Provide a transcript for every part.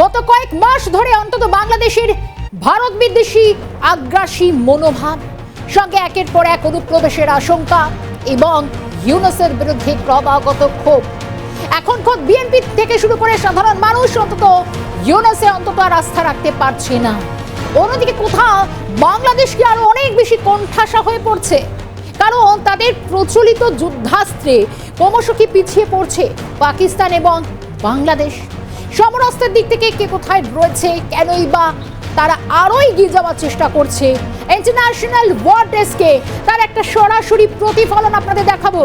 গত কয়েক মাস ধরে অন্তত বাংলাদেশের ভারত বিদ্বেষী, আগ্রাসী মনোভাব, সঙ্গে একের পর এক অনুপ্রবেশের আশঙ্কা এবং ইউনুসের বিরুদ্ধে ক্রমাগত ক্ষোভ। এখন খোদ বিএনপি থেকে শুরু করে সাধারণ মানুষ অন্তত ইউনুসে অন্তত আর আস্থা রাখতে পারছে না। অন্যদিকে কোথাও বাংলাদেশকে আরও অনেক বেশি কোণঠাসা হয়ে পড়ছে। কারণ তাদের প্রচলিত যুদ্ধাস্ত্রে ক্রমশ কি পিছিয়ে পড়ছে পাকিস্তান এবং বাংলাদেশ। সমরাস্ত্রের দিক থেকে কে কোথায় রয়েছে, কেনই বা তারা আরও এগিয়ে যাওয়ার চেষ্টা করছে। ইন্টারন্যাশনাল ওয়ার ডেস্কে তার একটা সরাসরি প্রতিফলন আপনাদের দেখাবো,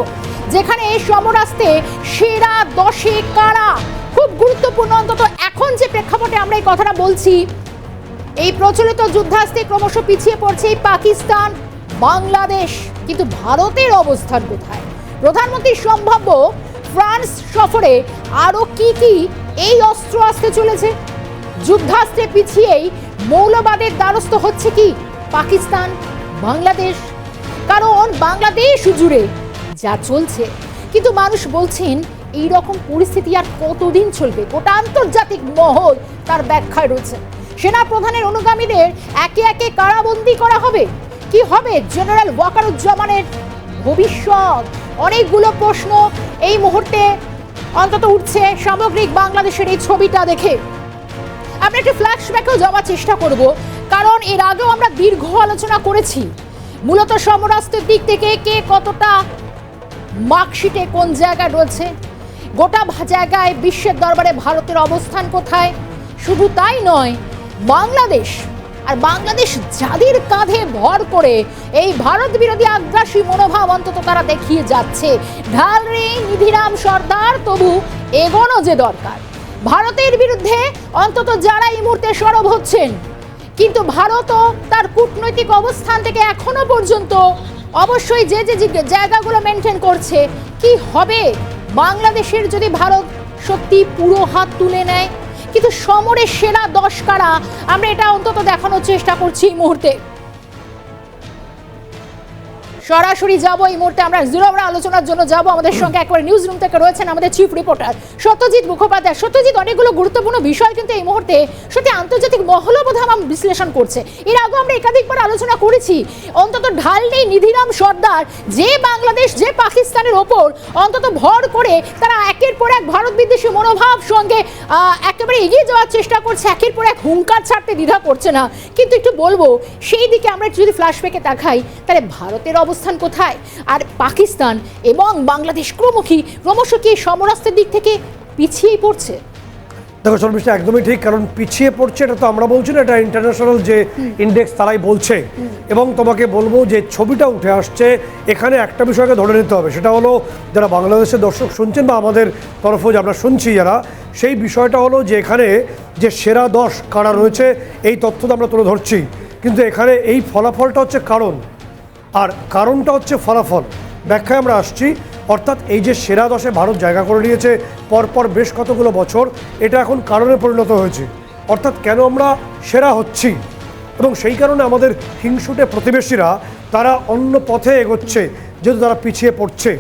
যেখানে সমরাস্তে সেরা দশে কারা? খুব গুরুত্বপূর্ণ, অন্তত এখন যে প্রেক্ষাপটে আমরা এই কথাটা বলছি, এই প্রচলিত যুদ্ধাস্তে ক্রমশ পিছিয়ে পড়ছে পাকিস্তান, বাংলাদেশ, কিন্তু ভারতের অবস্থান কোথায়? প্রধানমন্ত্রী সম্ভাব্য ফ্রান্স সফরে আরও কি কি এই অস্ত্র আসতে চলেছে? যুদ্ধাস্ত্রে পিছিয়েই মৌলবাদের দ্বারস্থ হচ্ছে কি পাকিস্তান, বাংলাদেশ? কারণ বাংলাদেশ জুড়ে যা চলছে। কিন্তু মানুষ বলছেন এই রকম পরিস্থিতি আর কতদিন চলবে? গোটা আন্তর্জাতিক মহল তার ব্যাখ্যায় রয়েছে। সেনা প্রধানের অনুগামীদের একে একে কারাবন্দি করা হবে। কি হবে জেনারেল ওয়াকারুজ্জামানের ভবিষ্যৎ? অনেকগুলো প্রশ্ন এই মুহূর্তে অন্তত উঠছে সামগ্রিক বাংলাদেশের এই ছবিটা দেখে। আমরা একটু ফ্ল্যাশব্যাকেও যাওয়ার চেষ্টা করব, কারণ এর আগেও আমরা দীর্ঘ আলোচনা করেছি। মূলত সমরাস্ত্রের দিক থেকে কে কতটা মার্কশিটে কোন জায়গায় রয়েছে, গোটা জায়গায় বিশ্বের দরবারে ভারতের অবস্থান কোথায়? শুধু তাই নয়, বাংলাদেশ আর বাংলাদেশ যাদের কাঁধে ভর করে এই ভারত বিরোধী আগ্রাসী মনোভাব অন্তত তারা দেখিয়ে যাচ্ছে। ঢাল রে নিধিরাম সর্দার, তবু এগোনো যে দরকার। ভারতের বিরুদ্ধে অন্তত যারা এই মুহূর্তে সরব হচ্ছেন, কিন্তু ভারতও তার কূটনৈতিক অবস্থান থেকে এখনও পর্যন্ত অবশ্যই যে যে জায়গাগুলো মেনটেন করছে, কি হবে? বাংলাদেশের যদি ভারত সত্যি পুরো হাত তুলে নেয় কিন্তু সমরের সেরা দশ কারা আমরা এটা অন্তত দেখানোর চেষ্টা করছি এই মুহূর্তে। সরাসরি যাব এই মুহূর্তে। আমরা জিরো আমরা আলোচনার জন্য যাব। আমাদের সঙ্গে একবার নিউজ রুম থেকে রয়েছেন আমাদের চিফ রিপোর্টার সত্যজিৎ মুখোপাধ্যায়। সত্যজিৎ, অনেকগুলো গুরুত্বপূর্ণ বিষয় কিন্তু এই মুহূর্তে সত্যি আন্তর্জাতিক আমার বিশ্লেষণ করছে। এর আগে আমরা একাধিকবার আলোচনা করেছি, অন্তত ঢাল নেই নিধিরাম সর্দার, যে বাংলাদেশ, যে পাকিস্তানের ওপর অন্তত ভর করে তারা একের পর এক ভারত বিদ্বেষী মনোভাব সঙ্গে একেবারে এগিয়ে যাওয়ার চেষ্টা করছে, একের পর এক হুঙ্কার ছাড়তে দ্বিধা করছে না। কিন্তু একটু বলব, সেই দিকে আমরা যদি ফ্ল্যাশব্যাকে তাকাই, তাহলে ভারতের অবস্থান কোথায়? আর পাকিস্তান এবং বাংলাদেশ ক্রমুখী ক্রমশ কি সমরাস্তের দিক থেকে পিছিয়ে পড়ছে? দেখো শর্মিষ্ঠা একদমই ঠিক কারণ পিছিয়ে পড়ছে এটা তো আমরা বলছি না এটা ইন্টারন্যাশনাল যে ইন্ডেক্স তারাই বলছে। এবং তোমাকে বলব যে ছবিটা উঠে আসছে এখানে একটা বিষয়কে ধরে নিতে হবে সেটা হলো যারা বাংলাদেশের দর্শক শুনছেন বা আমাদের তরফও যে আমরা শুনছি যারা সেই বিষয়টা হলো যে এখানে যে সেরা দশ কারা রয়েছে এই তথ্য তো আমরা তুলে ধরছি। কিন্তু এখানে এই ফলাফলটা হচ্ছে কারণ। আর কারণটা হচ্ছে ফলাফল। ব্যাখ্যায় আমরা আসছি, অর্থাৎ এই যে সেরা দশে ভারত জায়গা করে নিয়েছে, পরপর বেশ কতগুলো বছর, এটা এখন কারণে পরিণত হয়েছে। অর্থাৎ কেন আমরা সেরা হচ্ছি? এবং সেই কারণে আমাদের হিংসুটে প্রতিবেশীরা, তারা অন্য পথে এগোচ্ছে, যেহেতু তারা পিছিয়ে পড়ছে।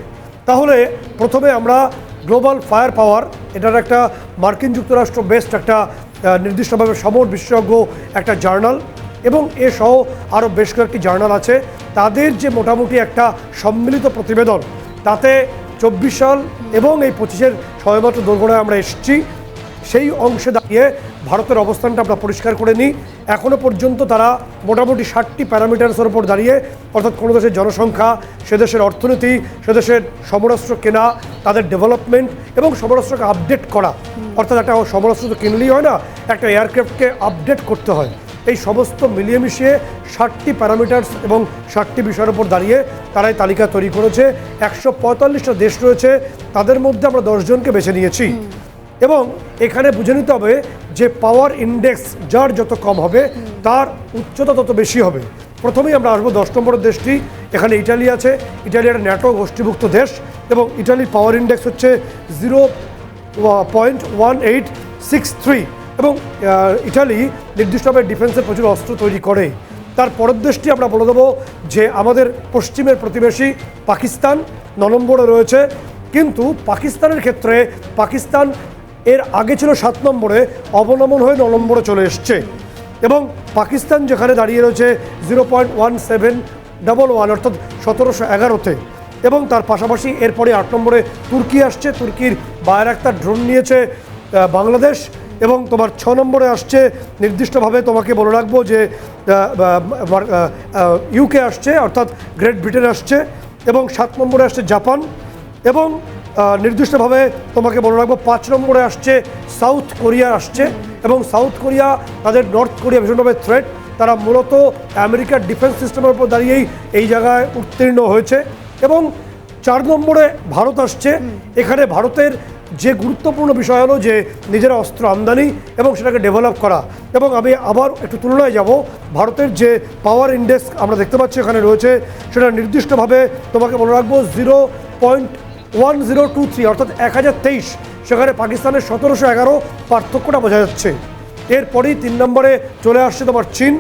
তাহলে প্রথমে আমরা গ্লোবাল ফায়ার পাওয়ার, এটার একটা মার্কিন যুক্তরাষ্ট্র বেস্ট একটা নির্দিষ্টভাবে সমর বিশেষজ্ঞ একটা জার্নাল এবং এ সহ আরও বেশ কয়েকটি জার্নাল আছে। তাদের যে মোটামুটি একটা সম্মিলিত প্রতিবেদন, তাতে চব্বিশ সাল এবং এই পঁচিশের সবেমাত্র দুর্ঘটনায় আমরা এসেছি। সেই অংশে দাঁড়িয়ে ভারতের অবস্থানটা আমরা পরিষ্কার করে নিই। এখনও পর্যন্ত তারা মোটামুটি ষাটটি প্যারামিটার্সের উপর দাঁড়িয়ে, অর্থাৎ কোনো দেশের জনসংখ্যা, সে দেশের অর্থনীতি, সে দেশের সমরাস্ত্র কেনা, তাদের ডেভেলপমেন্ট এবং সমরাস্ত্রকে আপডেট করা। অর্থাৎ একটা সমরাস্ত্র তো কিনলেই হয় না, একটা এয়ারক্রাফটকে আপডেট করতে হয়। এই সমস্ত মিলিয়ে মিশিয়ে ষাটটি প্যারামিটার্স এবং ষাটটি বিষয়ের উপর দাঁড়িয়ে তারাই তালিকা তৈরি করেছে। একশো পঁয়তাল্লিশটা দেশ রয়েছে, তাদের মধ্যে আমরা দশজনকে বেছে নিয়েছি। এবং এখানে বুঝে নিতে হবে যে পাওয়ার ইন্ডেক্স যার যত কম হবে, তার উচ্চতা তত বেশি হবে। প্রথমেই আমরা আসব দশ নম্বরের দেশটি। এখানে ইটালি আছে। ইটালি একটা ন্যাটো গোষ্ঠীভুক্ত দেশ এবং ইটালির পাওয়ার ইন্ডেক্স হচ্ছে zero point one eight six three এবং ইটালি নির্দিষ্টভাবে ডিফেন্সের প্রচুর অস্ত্র তৈরি করে। তার পরের দেশটি আমরা বলে দেবো যে, আমাদের পশ্চিমের প্রতিবেশী পাকিস্তান ন নম্বরে রয়েছে। কিন্তু পাকিস্তানের ক্ষেত্রে পাকিস্তান এর আগে ছিল সাত নম্বরে, অবনমন হয়ে ন নম্বরে চলে এসছে। এবং পাকিস্তান যেখানে দাঁড়িয়ে রয়েছে zero point one seven double one, অর্থাৎ সতেরোশো এগারোতে। এবং তার পাশাপাশি এরপরে আট নম্বরে তুর্কি আসছে। তুর্কির বায়ের একটা ড্রোন নিয়েছে বাংলাদেশ। এবং তোমার ছ নম্বরে আসছে, নির্দিষ্টভাবে তোমাকে বলে রাখব যে ইউকে আসছে, অর্থাৎ গ্রেট ব্রিটেন আসছে, এবং সাত নম্বরে আসছে জাপান, এবং নির্দিষ্টভাবে তোমাকে বলে রাখব পাঁচ নম্বরে আসছে সাউথ কোরিয়া আসছে, এবং সাউথ কোরিয়া, তাদের নর্থ কোরিয়া ভীষণভাবে থ্রেট তারা মূলত আমেরিকার ডিফেন্স সিস্টেমের উপর দাঁড়িয়েই এই জায়গায় উত্তীর্ণ হয়েছে, এবং চার নম্বরে ভারত আসছে, এখানে ভারতের যে গুরুত্বপূর্ণ বিষয় হলো যে নিজেরা অস্ত্র আমদানি এবং সেটাকে ডেভেলপ করা। এবং আমি আবার একটু তুলনায় যাব, ভারতের যে পাওয়ার ইন্ডেক্স আমরা দেখতে পাচ্ছি এখানে রয়েছে, সেটা নির্দিষ্টভাবে তোমাকে মনে রাখব zero point one zero two three অর্থাৎ এক হাজার তেইশ, সেখানে পাকিস্তানের সতেরোশো এগারো পার্থক্যটা বোঝা যাচ্ছে। এরপরেই তিন নম্বরে চলে আসছে তোমার চীন।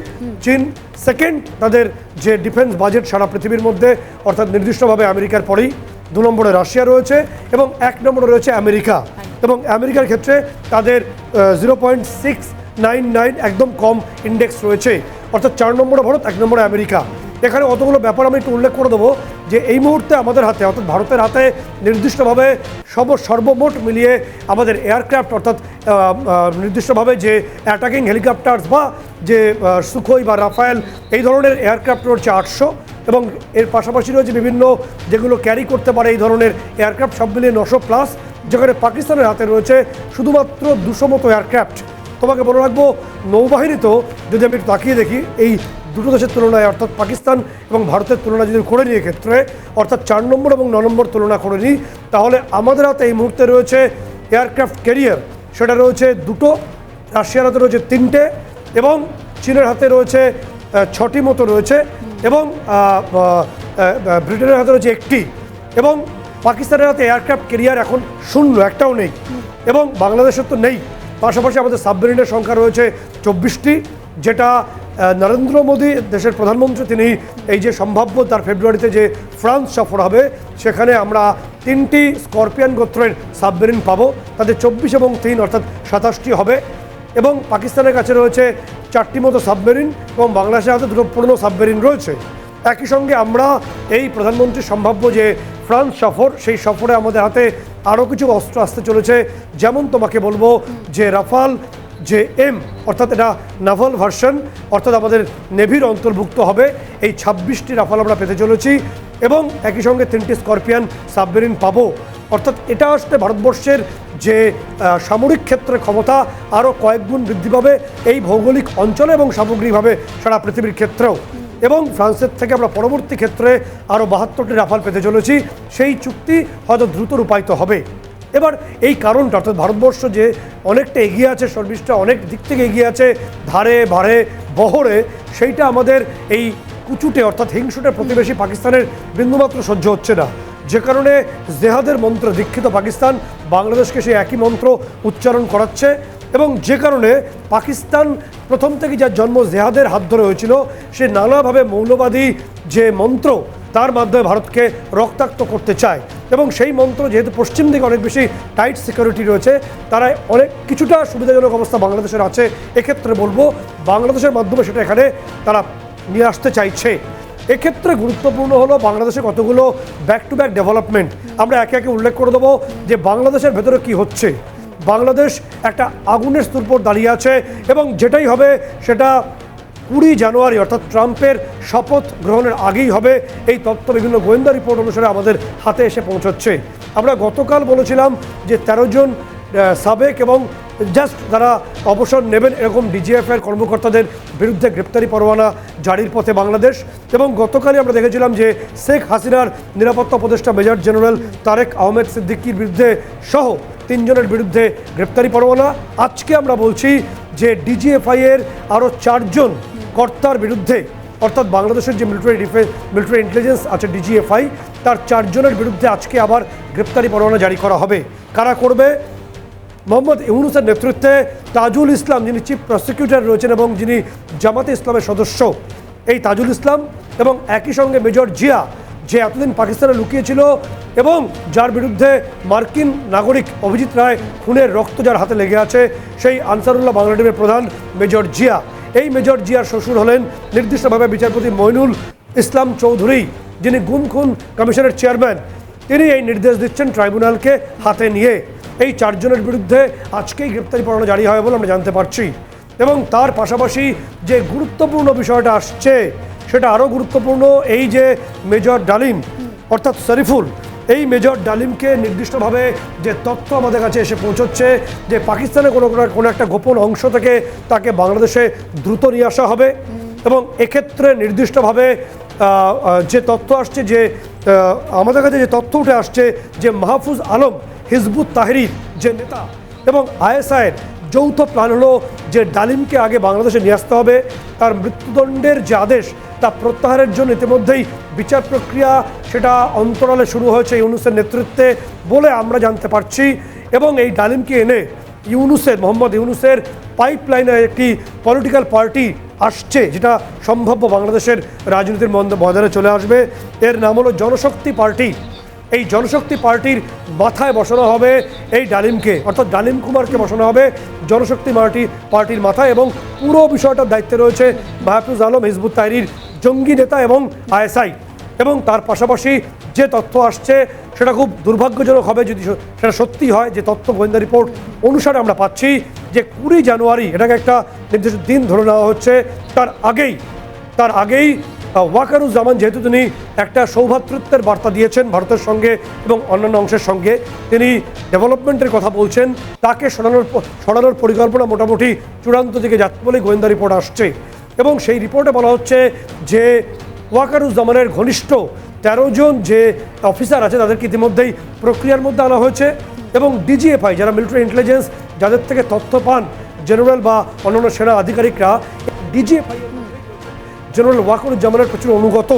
চীন সেকেন্ড তাদের যে ডিফেন্স বাজেট সারা পৃথিবীর মধ্যে, অর্থাৎ নির্দিষ্টভাবে আমেরিকার পরেই। দু নম্বরে রাশিয়া রয়েছে এবং এক নম্বরে রয়েছে আমেরিকা। এবং আমেরিকার ক্ষেত্রে তাদের zero point six nine nine একদম কম ইন্ডেক্স রয়েছে। অর্থাৎ চার নম্বরে ভারত, এক নম্বরে আমেরিকা। এখানে অতগুলো ব্যাপার আমি একটু উল্লেখ করে দেবো যে এই মুহূর্তে আমাদের হাতে, অর্থাৎ ভারতের হাতে নির্দিষ্টভাবে সব সর্বমোট মিলিয়ে আমাদের এয়ারক্রাফট অর্থাৎ নির্দিষ্টভাবে যে অ্যাটাকিং হেলিকপ্টার্স বা যে সুখোই বা রাফায়েল, এই ধরনের এয়ারক্রাফট রয়েছে আটশো এবং এর পাশাপাশি রয়েছে বিভিন্ন যেগুলো ক্যারি করতে পারে এই ধরনের এয়ারক্রাফট সব মিলিয়ে নশো প্লাস যেখানে পাকিস্তানের হাতে রয়েছে শুধুমাত্র দুশো মতো এয়ারক্রাফট তোমাকে বলে রাখব নৌবাহিনীতেও যদি আমি একটু তাকিয়ে দেখি, এই দুটো দেশের তুলনায়, অর্থাৎ পাকিস্তান এবং ভারতের তুলনা যদি করে নিই ক্ষেত্রে অর্থাৎ চার নম্বর এবং ন নম্বর তুলনা করে নিই, তাহলে আমাদের হাতে এই মুহূর্তে রয়েছে এয়ারক্রাফট ক্যারিয়ার সেটা রয়েছে দুটো, রাশিয়ার হাতে রয়েছে তিনটে এবং চীনের হাতে রয়েছে ছটি মতো রয়েছে এবং ব্রিটেনের হাতে রয়েছে একটি এবং পাকিস্তানের হাতে এয়ারক্রাফট কেরিয়ার এখন শূন্য, একটাও নেই এবং বাংলাদেশের তো নেই। পাশাপাশি আমাদের সাবমেরিনের সংখ্যা রয়েছে চব্বিশটি, যেটা নরেন্দ্র মোদী দেশের প্রধানমন্ত্রী, তিনি এই যে সম্ভাব্য তার ফেব্রুয়ারিতে যে ফ্রান্স সফর হবে, সেখানে আমরা তিনটি স্করপিয়ান গোত্রের সাবমেরিন পাবো। তাদের চব্বিশ এবং তিন, অর্থাৎ সাতাশটি হবে। এবং পাকিস্তানের কাছে রয়েছে চারটি মতো সাবমেরিন এবং বাংলাদেশের হাতে দুটো পুরনো সাবমেরিন রয়েছে। একই সঙ্গে আমরা এই প্রধানমন্ত্রীর সম্ভাব্য যে ফ্রান্স সফর, সেই সফরে আমাদের হাতে আরও কিছু অস্ত্র আসতে চলেছে। যেমন তোমাকে বলব যে রাফাল যে এম, অর্থাৎ এটা নাভাল ভার্সন অর্থাৎ আমাদের নেভির অন্তর্ভুক্ত হবে। এই ছাব্বিশটি রাফাল আমরা পেতে চলেছি এবং একই সঙ্গে তিনটি স্করপিয়ান সাবমেরিন পাবো। অর্থাৎ এটা আসলে ভারতবর্ষের যে সামরিক ক্ষেত্রে ক্ষমতা আরও কয়েক গুণ বৃদ্ধি পাবে এই ভৌগোলিক অঞ্চলে এবং সামগ্রিকভাবে সারা পৃথিবীর ক্ষেত্রেও। এবং ফ্রান্সের থেকে আমরা পরবর্তী ক্ষেত্রে আরও বাহাত্তরটি রাফাল পেতে চলেছি, সেই চুক্তি হয়তো দ্রুত রূপায়িত হবে। এবার এই কারণটা, অর্থাৎ ভারতবর্ষ যে অনেকটা এগিয়ে আছে সর্বিসটা অনেক দিক থেকে এগিয়ে আছে, ধারে, বারে, বহরে, সেইটা আমাদের এই কুচুটে, অর্থাৎ হিংসুটে প্রতিবেশী পাকিস্তানের বিন্দুমাত্র সহ্য হচ্ছে না। যে কারণে জেহাদের মন্ত্র দীক্ষিত পাকিস্তান, বাংলাদেশকে সেই একই মন্ত্র উচ্চারণ করাচ্ছে এবং যে কারণে পাকিস্তান প্রথম থেকে যার জন্ম জেহাদের হাত ধরে হয়েছিল, সে নানাভাবে মৌলবাদী যে মন্ত্র তার মাধ্যমে ভারতকে রক্তাক্ত করতে চায় এবং সেই মন্ত্র যেহেতু পশ্চিম দিকে অনেক বেশি টাইট সিকিউরিটি রয়েছে, তারা অনেক কিছুটা সুবিধাজনক অবস্থা বাংলাদেশের আছে। এক্ষেত্রে বলব, বাংলাদেশের মাধ্যমে সেটা এখানে তারা নিয়ে আসতে চাইছে। এক্ষেত্রে গুরুত্বপূর্ণ হলো বাংলাদেশে কতগুলো ব্যাক টু ব্যাক ডেভেলপমেন্ট আমরা একে একে উল্লেখ করে দেবো যে বাংলাদেশের ভেতরে কি হচ্ছে। বাংলাদেশ একটা আগুনের স্তূপ উপর দাঁড়িয়ে আছে এবং যেটাই হবে সেটা কুড়ি জানুয়ারি অর্থাৎ ট্রাম্পের শপথ গ্রহণের আগেই হবে। এই তথ্য বিভিন্ন গোয়েন্দা রিপোর্ট অনুসারে আমাদের হাতে এসে পৌঁছচ্ছে। আমরা গতকাল বলেছিলাম যে তেরো জন সাবেক এবং জাস্ট তারা অবসর নেবেন এরকম ডিজিএফের কর্মকর্তাদের বিরুদ্ধে গ্রেপ্তারি পরোয়ানা জারির পথে বাংলাদেশ। এবং গতকালই আমরা দেখেছিলাম যে শেখ হাসিনার নিরাপত্তা উপদেষ্টা মেজর জেনারেল তারেক আহমেদ সিদ্দিকির বিরুদ্ধে সহ তিনজনের বিরুদ্ধে গ্রেপ্তারি পরোয়ানা। আজকে আমরা বলছি যে ডিজিএফআই এর আরও চারজন কর্তার বিরুদ্ধে, অর্থাৎ বাংলাদেশের যে মিলিটারি ডিফেন্স মিলিটারি ইন্টেলিজেন্স আছে ডিজিএফআই, তার চারজনের বিরুদ্ধে আজকে আবার গ্রেপ্তারি পরোয়ানা জারি করা হবে। কারা করবে? মোহাম্মদ ইউনুসের নেতৃত্বে তাজুল ইসলাম, যিনি চিফ প্রসিকিউটর রয়েছেন এবং যিনি জামাতে ইসলামের সদস্য, এই তাজুল ইসলাম এবং একই সঙ্গে মেজর জিয়া, যে এতদিন পাকিস্তানে লুকিয়েছিল এবং যার বিরুদ্ধে মার্কিন নাগরিক অভিজিৎ রায় খুনের রক্ত যার হাতে লেগে আছে, সেই আনসারুল্লাহ বাংলা টিমের প্রধান মেজর জিয়া। এই মেজর জিয়ার শ্বশুর হলেন নির্দিষ্টভাবে বিচারপতি মইনুল ইসলাম চৌধুরী, যিনি গুম খুন কমিশনের চেয়ারম্যান। তিনি এই নির্দেশ দিচ্ছেন ট্রাইব্যুনালকে হাতে নিয়ে। এই চারজনের বিরুদ্ধে আজকেই গ্রেপ্তারি পরোয়ানা জারি হবে বলে আমরা জানতে পারছি। এবং তার পাশাপাশি যে গুরুত্বপূর্ণ বিষয়টা আসছে, সেটা আরও গুরুত্বপূর্ণ, এই যে মেজর ডালিম, অর্থাৎ শরীফুল, এই মেজর ডালিমকে নির্দিষ্টভাবে যে তথ্য আমাদের কাছে এসে পৌঁছচ্ছে যে পাকিস্তানে কোনো কোনো- একটা গোপন অংশ থেকে তাকে বাংলাদেশে দ্রুত নিয়ে আসা হবে। এবং এক্ষেত্রে নির্দিষ্টভাবে যে তথ্য আসছে যে আমাদের কাছে যে তথ্য উঠে আসছে যে মাহফুজ আলম হিজবুত তাহরির যে নেতা এবং আইএসআইয়ের যৌথ প্ল্যান হলো যে ডালিমকে আগে বাংলাদেশে নিয়ে আসতে হবে, তার মৃত্যুদণ্ডের যে আদেশ তা প্রত্যাহারের জন্য ইতিমধ্যেই বিচার প্রক্রিয়া সেটা অন্তরালে শুরু হয়েছে ইউনুসের নেতৃত্বে বলে আমরা জানতে পারছি এবং এই ডালিমকে এনে ইউনুসের, মোহাম্মদ ইউনুসের পাইপলাইনে একটি পলিটিক্যাল পার্টি আসছে যেটা সম্ভাব্য বাংলাদেশের রাজনীতির মন্দ- ময়দানে চলে আসবে। এর নাম হলো জনশক্তি পার্টি। এই জনশক্তি পার্টির মাথায় বসানো হবে এই ডালিমকে, অর্থাৎ ডালিম কুমারকে বসানো হবে জনশক্তি পার্টি পার্টির মাথায় এবং পুরো বিষয়টার দায়িত্বে রয়েছে মাহফুজ আলম, হিজবুত তাহরির জঙ্গি নেতা এবং আইএসআই। এবং তার পাশাপাশি যে তথ্য আসছে সেটা খুব দুর্ভাগ্যজনক হবে যদি সেটা সত্যি হয়। যে তথ্য গোয়েন্দা রিপোর্ট অনুসারে আমরা পাচ্ছি যে কুড়ি জানুয়ারি, এটাকে একটা নির্দিষ্ট দিন ধরে নেওয়া হচ্ছে। তার আগেই তার আগেই ওয়াকারুজ্জামান যেহেতু তিনি একটা সৌভাতৃত্বের বার্তা দিয়েছেন ভারতের সঙ্গে এবং অন্যান্য অংশের সঙ্গে, তিনি ডেভেলপমেন্টের কথা বলছেন, তাকে সরানোর সরানোর পরিকল্পনা মোটামুটি চূড়ান্ত দিকে যাচ্ছে বলে গোয়েন্দা রিপোর্ট আসছে। এবং সেই রিপোর্টে বলা হচ্ছে যে ওয়াকারুজ্জামানের ঘনিষ্ঠ তেরো জন যে অফিসার আছে, তাদেরকে ইতিমধ্যেই প্রক্রিয়ার মধ্যে আনা হয়েছে এবং ডিজিএফআই, যারা মিলিটারি ইন্টেলিজেন্স, যাদের থেকে তথ্য পান জেনারেল বা অন্যান্য সেনা আধিকারিকরা ডিজিএফআই জেনারেল ওয়াকুরুজ্জামানের প্রচুর অনুগত।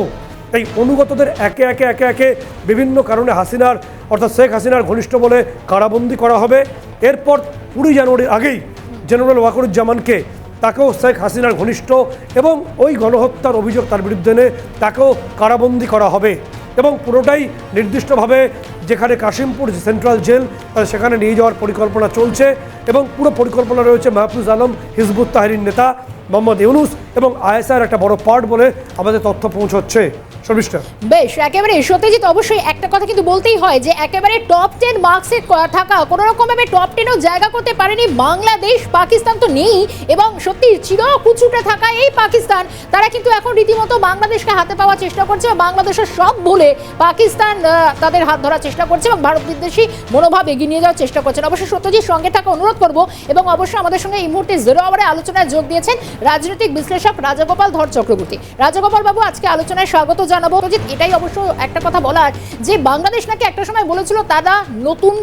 এই অনুগতদের একে একে একে একে বিভিন্ন কারণে হাসিনার, অর্থাৎ শেখ হাসিনার ঘনিষ্ঠ বলে কারাবন্দি করা হবে। এরপর কুড়ি জানুয়ারির আগেই জেনারেল ওয়াকুরুজ্জামানকে তাকেও শেখ হাসিনার ঘনিষ্ঠ এবং ওই গণহত্যার অভিযোগ তার বিরুদ্ধে এনে তাকেও কারাবন্দি করা হবে। এবং পুরোটাই নির্দিষ্টভাবে যেখানে কাশিমপুর সেন্ট্রাল জেল সেখানে নিয়ে যাওয়ার পরিকল্পনা চলছে এবং পুরো পরিকল্পনা রয়েছে মাহফুজ আলম, হিজবুত তাহরির নেতা মোহাম্মদ ইউনুস এবং আইএসআর একটা বড় পার্ট বলে আমাদের তথ্য পৌঁছচ্ছে। বেশ, একেবারে সত্যজিৎ অবশ্যই একটা কথা কিন্তু বলতেই হয় যে একেবারে টপ টেন মার্কসে থাকা কোনো রকম ভাবে টপ টেনও জায়গা করতে পারেনি বাংলাদেশ, পাকিস্তান তো নেই, এবং সত্যি চির কুচুটে থাকা এই পাকিস্তান। তারা কিন্তু এখন রীতিমতো বাংলাদেশকে হাতে পাওয়ার চেষ্টা করছে বাংলাদেশের সব বলে পাকিস্তান তাদের হাত ধরার চেষ্টা করছে এবং ভারত বিদ্বেষী মনোভাব এগিয়ে নিয়ে যাওয়ার চেষ্টা করছেন অবশ্যই সত্যজিৎ সঙ্গে থাকা অনুরোধ করব এবং অবশ্যই আমাদের সঙ্গে এই মুহূর্তে জিরো আওয়ারে আলোচনায় যোগ দিয়েছেন রাজনৈতিক বিশ্লেষক রাজাগোপাল ধর চক্রবর্তী। রাজাগোপাল বাবু, আজকে আলোচনায় স্বাগত জানাব। এটাই অবশ্য একটা কথা বলার, যে বাংলাদেশ নাকি একটা সময় বলেছিল তারা নতুন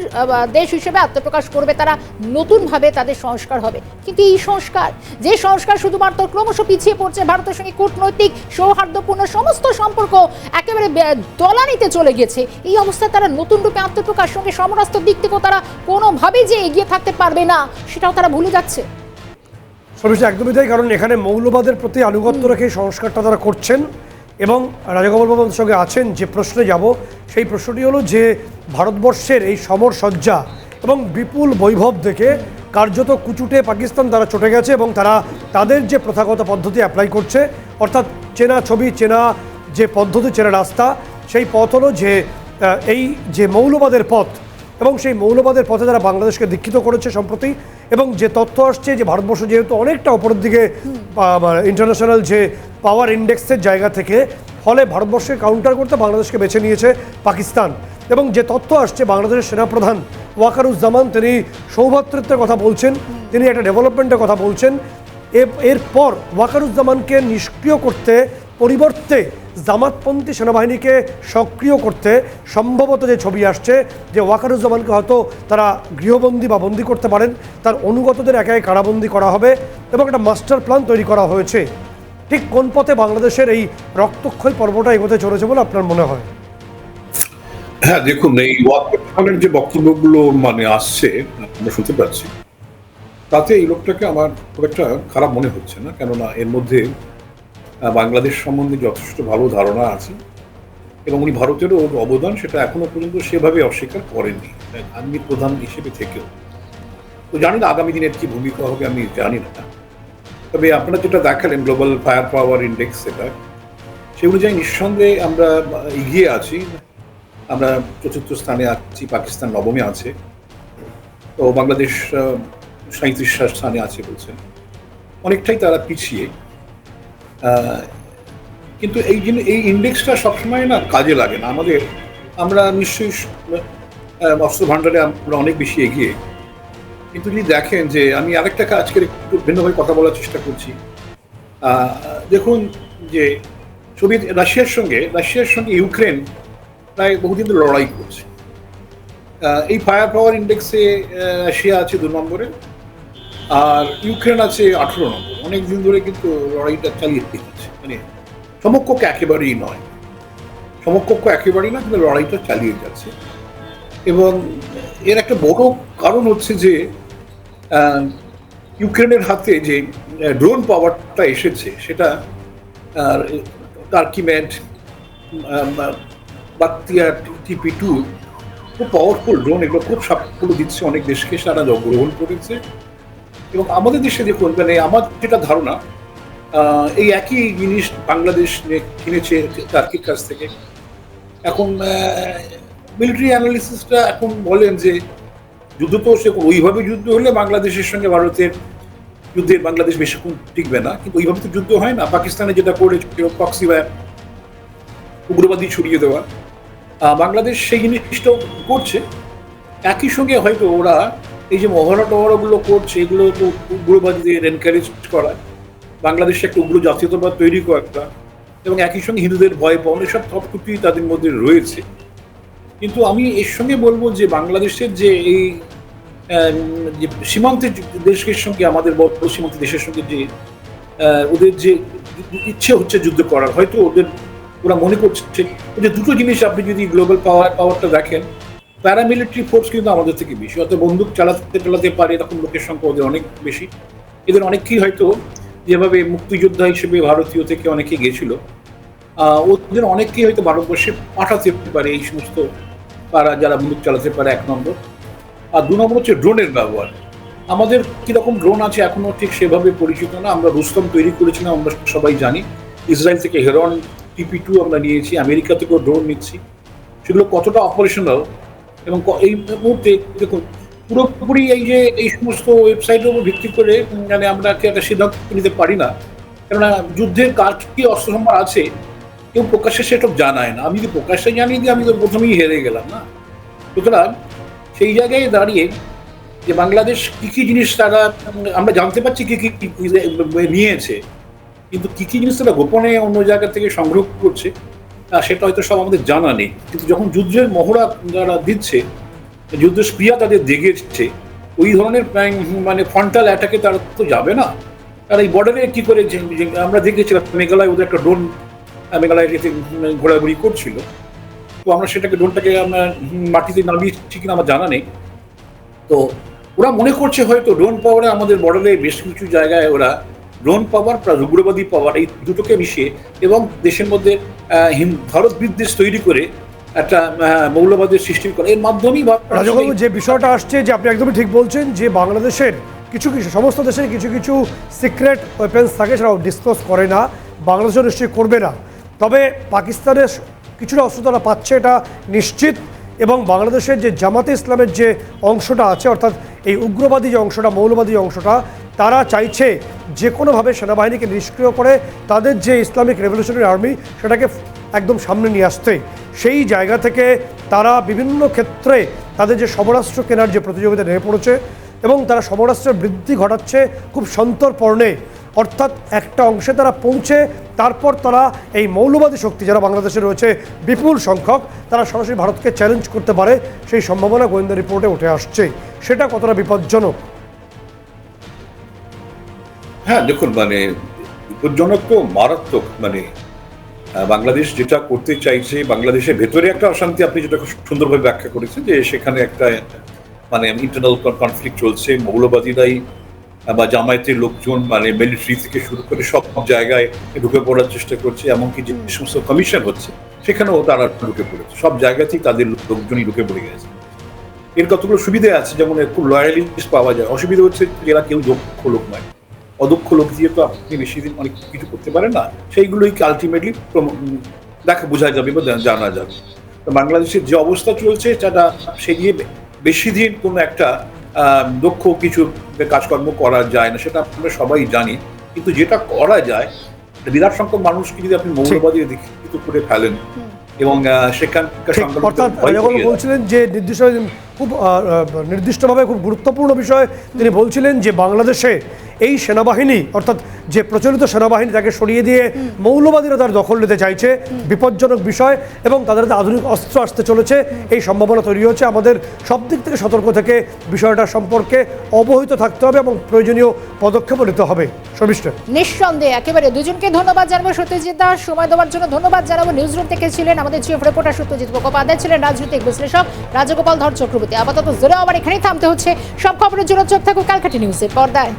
দেশ হিসেবে আত্মপ্রকাশ করবে, তারা নতুনভাবে তাদের সংস্কার হবে। কিন্তু এই সংস্কার, যে সংস্কার শুধুমাত্র ক্রমশ পিছিয়ে পড়ছে ভারতের সঙ্গে কূটনৈতিক সৌহার্দ্যপূর্ণ সমস্ত সম্পর্ক একেবারে তলানিতে চলে গেছে, এই অবস্থায় তারা নতুন রূপে আত্মপ্রকাশ সঙ্গে সমরাস্ত দিক থেকেও তারা কোনোভাবেই যে এগিয়ে থাকতে পারবে না, সেটাও তারা ভুলে যাচ্ছে। শর্মিষ্ঠা একদমই তাই, কারণ এখানে মৌলবাদের প্রতি আনুগত্য রেখে সংস্কারটা তারা করছেন। এবং রাজাগোপাল বাবু সঙ্গে আছেন যে প্রশ্নে যাব, সেই প্রশ্নটি হলো যে ভারতবর্ষের এই সমর সজ্জা এবং বিপুল বৈভব দেখে কার্যত কুচুটে পাকিস্তান তারা চটে গেছে এবং তারা তাদের যে প্রথাগত পদ্ধতি অ্যাপ্লাই করছে, অর্থাৎ চেনা ছবি, চেনা যে পদ্ধতি, চেনা রাস্তা, সেই পথ হলো যে এই যে মৌলবাদের পথ এবং সেই মৌলবাদের পথে তারা বাংলাদেশকে দীক্ষিত করেছে সম্প্রতি, এবং যে তথ্য আসছে যে ভারতবর্ষ যেহেতু অনেকটা অপরের দিকে ইন্টারন্যাশনাল যে পাওয়ার ইন্ডেক্সের জায়গা থেকে, ফলে ভারতবর্ষকে কাউন্টার করতে বাংলাদেশকে বেছে নিয়েছে পাকিস্তান। এবং যে তথ্য আসছে বাংলাদেশের সেনাপ্রধান ওয়াকারুজ্জামান, তিনি সৌভাতৃত্বের কথা বলছেন, তিনি একটা ডেভেলপমেন্টের কথা বলছেন। এরপর ওয়াকারুজ্জামানকে নিষ্ক্রিয় করতে পরিবর্তে জামাতপন্থী সেনাবাহিনীকে সক্রিয় করতে সম্ভবত যে ছবি আসছে, যে ওয়াকারুজ্জামানকে হয়তো তারা গৃহবন্দী বা বন্দি করতে পারেন, তার অনুগতদের একে একে কারাবন্দি করা হবে এবং একটা মাস্টার প্ল্যান তৈরি করা হয়েছে। ঠিক কোন পথে বাংলাদেশের এই রক্তক্ষয় পর্বটা এগোতে চলেছে বলে আপনার মনে হয়? হ্যাঁ দেখুন, এই ওয়াকার যে বক্তব্যগুলো মানে আসছে, আমরা শুনতে পাচ্ছি। তাতে এই লোকটাকে আমার খুব একটা খারাপ মনে হচ্ছে না, কেননা এর মধ্যে বাংলাদেশ সম্বন্ধে যথেষ্ট ভালো ধারণা আছে এবং উনি ভারতেরও অবদান সেটা এখনও পর্যন্ত সেভাবে অস্বীকার করেননি আর্মি প্রধান হিসেবে থেকেও। তো জানি না আগামী দিনের কি ভূমিকা হবে, আমি জানি না। তবে আপনারা যেটা দেখালেন গ্লোবাল ফায়ার পাওয়ার ইন্ডেক্স সেটা সে অনুযায়ী নিঃসন্দেহে আমরা এগিয়ে আছি। আমরা চতুর্থ স্থানে আছি, পাকিস্তান নবমে আছে। তো বাংলাদেশ সাঁত্রিশ স্থানে আছে বলছেন। অনেকটাই তারা পিছিয়ে। কিন্তু এই জিনিস এই ইন্ডেক্সটা সবসময় না কাজে লাগে না। আমাদের, আমরা নিশ্চয়ই অস্ত্র ভাণ্ডারে আমরা অনেক বেশি এগিয়ে। কিন্তু যদি দেখেন যে আমি আরেকটা আজকের একটু ভিন্নভাবে কথা বলার চেষ্টা করছি। দেখুন যে সোভিয়েত, রাশিয়ার সঙ্গে রাশিয়ার সঙ্গে ইউক্রেন প্রায় বহুদিন ধরে লড়াই করছে। এই ফায়ার পাওয়ার ইন্ডেক্সে রাশিয়া আছে দু নম্বরে। আর ইউক্রেন আছে আঠেরো নম্বর। অনেক দিন ধরে কিন্তু লড়াইটা চালিয়ে দিচ্ছে মানে সমকক্ষ একেবারেই নয়। সমকক্ষ একেবারেই না, কিন্তু লড়াইটা চালিয়ে যাচ্ছে। এবং এর একটা বড় কারণ হচ্ছে যে ইউক্রেনের হাতে যে ড্রোন পাওয়ারটা এসেছে, সেটা টার্কিম্যাট বাত্তিয়া টিপি টু খুব পাওয়ারফুল ড্রোন এগুলো খুব সাফল্য দিচ্ছে অনেক দেশকে, সারা গ্রহণ করেছে। এবং আমাদের দেশে দেখুন মানে আমার যেটা ধারণা এই একই জিনিস বাংলাদেশ কিনেছে টার্কির কাছ থেকে। এখন মিলিটারি অ্যানালিসিসটা এখন বলেন যে যুদ্ধ তো সে ওইভাবে যুদ্ধ হলে বাংলাদেশের সঙ্গে ভারতের যুদ্ধে বাংলাদেশ বেশিক্ষণ টিকবে না, কিন্তু ওইভাবে তো যুদ্ধ হয় না। পাকিস্তানে যেটা করেছিল প্রক্সি বা উগ্রবাদী ছড়িয়ে দেওয়া বাংলাদেশ সেই জিনিসটাও করছে। একই সঙ্গে হয়তো ওরা এই যে মহড়া টহরাগুলো করছে, এগুলো তো উগ্রবাদীদের এনকারেজ করা। বাংলাদেশে একটা উগ্র জাতীয়তাবাদ তৈরি করা এবং একই সঙ্গে হিন্দুদের ভয় পাওয়ানো এসব সব তাদের মধ্যে রয়েছে। কিন্তু আমি এর সঙ্গে বলব যে বাংলাদেশের যে এই যে সীমান্তের দেশের সঙ্গে আমাদের বড় সীমান্ত দেশের সঙ্গে যে ওদের যে ইচ্ছে হচ্ছে যুদ্ধ করার, হয়তো ওদের ওরা মনে করছে যে দুটো জিনিস আপনি যদি গ্লোবাল পাওয়ার পাওয়ারটা দেখেন প্যারামিলিটারি ফোর্স কিন্তু আমাদের থেকে বেশি। অর্থাৎ বন্দুক চালাতে চালাতে পারে এরকম লোকের সংখ্যা ওদের অনেক বেশি। এদের অনেকেই হয়তো যেভাবে মুক্তিযোদ্ধা হিসেবে ভারতীয় থেকে অনেকে গেছিল ওদের অনেককেই হয়তো ভারতবর্ষে পাঠাতে পারে এই সমস্ত তারা যারা বন্দুক চালাতে পারে এক নম্বর। আর দু নম্বর হচ্ছে ড্রোনের ব্যবহার। আমাদের কীরকম ড্রোন আছে এখনও ঠিক সেভাবে পরিচিত না। আমরা রুস্তম তৈরি করেছিলাম, আমরা সবাই জানি। ইসরায়েল থেকে হেরন টিপি টু আমরা নিয়েছি আমেরিকা থেকেও ড্রোন নিচ্ছি। সেগুলো কতটা অপারেশনাল এবং এই মুহূর্তে দেখুন, পুরোপুরি এই যে এই সমস্ত ওয়েবসাইটের উপর ভিত্তি করে মানে আমরা কি একটা সিদ্ধান্ত নিতে পারি না। কেননা যুদ্ধের কার কি অস্ত্র সম্ভার আছে, কেউ প্রকাশ্যে সেটা জানায় না। আমি যদি প্রকাশ্যে জানিয়ে দিই, আমি তো প্রথমেই হেরে গেলাম না। সুতরাং সেই জায়গায় দাঁড়িয়ে যে বাংলাদেশ কি কি জিনিস তারা আমরা জানতে পারছি কী কি নিয়েছে, কিন্তু কী কী জিনিস তারা গোপনে অন্য জায়গা থেকে সংগ্রহ করছে সেটা হয়তো সব আমাদের জানা নেই। কিন্তু যখন যুদ্ধের মহড়া যারা দিচ্ছে যুদ্ধ স্প্রিয়া তাদের দেখেছে ওই ধরনের মানে ফ্রন্টাল অ্যাটাকে তারা তো যাবে না। তারা এই বর্ডারে কী করে আমরা দেখেছিলাম, মেঘালয় ওদের একটা ড্রোন মেঘালয় ঘোরাঘুরি করছিল। তো আমরা সেটাকে ড্রোনটাকে আমরা মাটিতে নামিয়েছি কিনা আমার জানা নেই। তো ওরা মনে করছে হয়তো ড্রোন পাওয়ারে আমাদের বর্ডারে বেশ কিছু জায়গায় ওরা ড্রোন পাওয়ার উগ্রবাদী পাওয়ার, এই দুটোকে মিশিয়ে এবং দেশের মধ্যে ভারত বিদ্বেষ তৈরি করে একটা মৌলবাদের সৃষ্টি করে। এর মাধ্যমেই রাজবাবু যে বিষয়টা আসছে, যে আপনি একদমই ঠিক বলছেন যে বাংলাদেশের কিছু কিছু, সমস্ত দেশের কিছু কিছু সিক্রেট ওয়েপেন্স থাকে সেটা ডিসক্লোজ করে না। বাংলাদেশও নিশ্চয়ই করবে না। তবে পাকিস্তানের কিছুটা অস্ত্র তারা পাচ্ছে, এটা নিশ্চিত। এবং বাংলাদেশের যে জামাতে ইসলামের যে অংশটা আছে, অর্থাৎ এই উগ্রবাদী যে অংশটা, মৌলবাদী অংশটা তারা চাইছে যে কোনোভাবে সেনাবাহিনীকে নিষ্ক্রিয় করে তাদের যে ইসলামিক রেভলিউশনারি আর্মি সেটাকে একদম সামনে নিয়ে আসতে। সেই জায়গা থেকে তারা বিভিন্ন ক্ষেত্রে তাদের যে সমরাস্ত্র কেনার যে প্রতিযোগিতা নেমে পড়েছে এবং তারা সমরাস্ত্রের বৃদ্ধি ঘটাচ্ছে খুব সন্তর্পর্ণে অর্থাৎ একটা অংশে তারা পৌঁছে, তারপর তারা এই মৌলবাদী শক্তি যারা বাংলাদেশে রয়েছে, বিপুল সংখ্যক, তারা সরাসরি ভারতকে চ্যালেঞ্জ করতে পারে। সেই সম্ভাবনা গোয়েন্দা রিপোর্টে উঠে আসছে। সেটা কতটা বিপজ্জনক? হ্যাঁ দেখুন মানে বিপজ্জনক তো মারাত্মক মানে বাংলাদেশ যেটা করতে চাইছে বাংলাদেশের ভেতরে একটা অশান্তি আপনি যেটা খুব সুন্দরভাবে ব্যাখ্যা করেছেন যে সেখানে একটা মানে ইন্টারনাল কনফ্লিক্ট চলছে মৌলবাদীরাই বা জামায়াতের লোকজন মানে মিলিটারি থেকে শুরু করে সব জায়গায় ঢুকে পড়ার চেষ্টা করছে এমনকি যে সমস্ত কমিশন হচ্ছে সেখানেও তারা ঢুকে পড়েছে। সব জায়গাতেই তাদের লোকজনই ঢুকে পড়ে গেছে। এর কতগুলো সুবিধা আছে? যেমন খুব লয়ালিস্ট পাওয়া যায়। অসুবিধা হচ্ছে এরা কেউ দক্ষ লোক নয়। অদক্ষ লোক দিয়ে তো আপনি বেশি দিন অনেক কিছু করতে পারেন না সেইগুলোই আলটিমেটলি দেখা বোঝা যাবে বা জানা যাবে। তো বাংলাদেশের যে অবস্থা চলছে সেটা সে নিয়ে বেশি দিন কোনো একটা দক্ষ কিছু কাজকর্ম করা যায় না সেটা আমরা সবাই জানি। কিন্তু যেটা করা যায় বিরাট সংখ্যক মানুষকে যদি আপনি মৌলবাদী দীক্ষিত করে ফেলেন এবং আহ, সেখানকার অর্থাৎ যায়। বলছিলেন যে নির্দিষ্ট খুব নির্দিষ্টভাবে খুব গুরুত্বপূর্ণ বিষয় তিনি বলছিলেন যে বাংলাদেশে এই সেনাবাহিনী, অর্থাৎ যে প্রচলিত সেনাবাহিনী তাকে সরিয়ে দিয়ে মৌলবাদীরা তার দখল নিতে চাইছে, বিপজ্জনক বিষয় এবং তাদের আধুনিক অস্ত্র আসতে চলেছে। এই সম্ভাবনা তৈরি হচ্ছে আমাদের সব দিক থেকে সতর্ক থেকে বিষয়টা সম্পর্কে অবহিত থাকতে হবে এবং প্রয়োজনীয় পদক্ষেপও নিতে হবে। শর্মিষ্ঠা। নিঃসন্দেহে একেবারে দুজনকে ধন্যবাদ জানাব সত্যজিৎ দাস। সময় দেওয়ার জন্য ধন্যবাদ জানাব। নিউজ রুম থেকে ছিলেন আমাদের চিফ রিপোর্টার সত্যজিৎ মুখোপাধ্যায় ছিলেন রাজনৈতিক বিশ্লেষক রাজগোপাল ধর চক্রবর্তী। আপাতত জোরে আবার এখানেই থামতে হচ্ছে। সব খবরের জন্য চোখ থাকুক কালকাটি নিউজের পর্দায়।